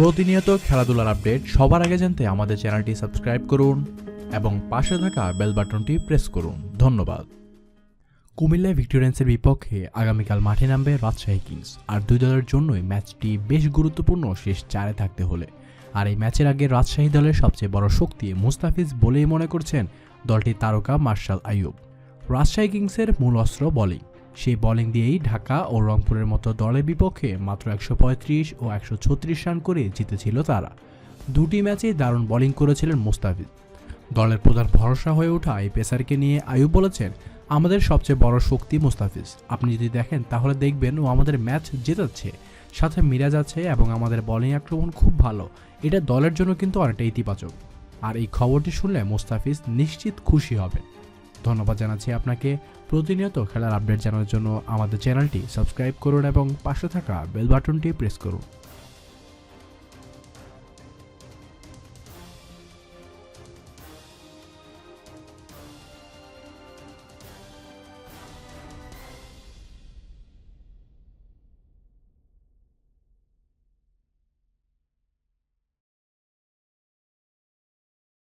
প্রতিনিয়ত খেলাধুলার আপডেট সবার আগে জানতে আমাদের চ্যানেলটি সাবস্ক্রাইব করুন এবং পাশে থাকা বেল বাটনটি প্রেস করুন। ধন্যবাদ। কুমিল্লা ভিক্টোরিয়ান্সের বিপক্ষে আগামীকাল মাঠে নামবে রাজশাহী কিংস, আর দুই দলের জন্যই ম্যাচটি বেশ গুরুত্বপূর্ণ শেষ চারে থাকতে হলে। আর এই ম্যাচের আগে রাজশাহী দলের সবচেয়ে বড় শক্তি মুস্তাফিজ বলেই মনে করছেন দলটির তারকা মার্শাল আইয়ুব। রাজশাহী কিংসের মূল অস্ত্র বোলিং। সেই বোলিং দিয়েই ঢাকা ও রংপুরের মতো দলের বিপক্ষে মাত্র একশো পঁয়ত্রিশ ও একশো ছত্রিশ রান করে জিতেছিল তারা। দুটি ম্যাচেই দারুণ বোলিং করেছিলেন মুস্তাফিজ। দলের প্রধান ভরসা হয়ে ওঠা এই পেসারকে নিয়ে আয়ুব বলেছেন, আমাদের সবচেয়ে বড় শক্তি মুস্তাফিজ। আপনি যদি দেখেন, তাহলে দেখবেন ও আমাদের ম্যাচ জেতাচ্ছে। সাথে মিরাজ আছে এবং আমাদের বোলিং আক্রমণ খুব ভালো। এটা দলের জন্য কিন্তু অনেকটা ইতিবাচক। আর এই খবরটি শুনলে মুস্তাফিজ নিশ্চিত খুশি হবেন। ধন্যবাদ জানাচ্ছি আপনাকে। প্রতিনিয়ত খেলার আপডেট জানার জন্য আমাদের চ্যানেলটি সাবস্ক্রাইব করুন এবং পাশে থাকা বেল বাটনটি প্রেস করুন।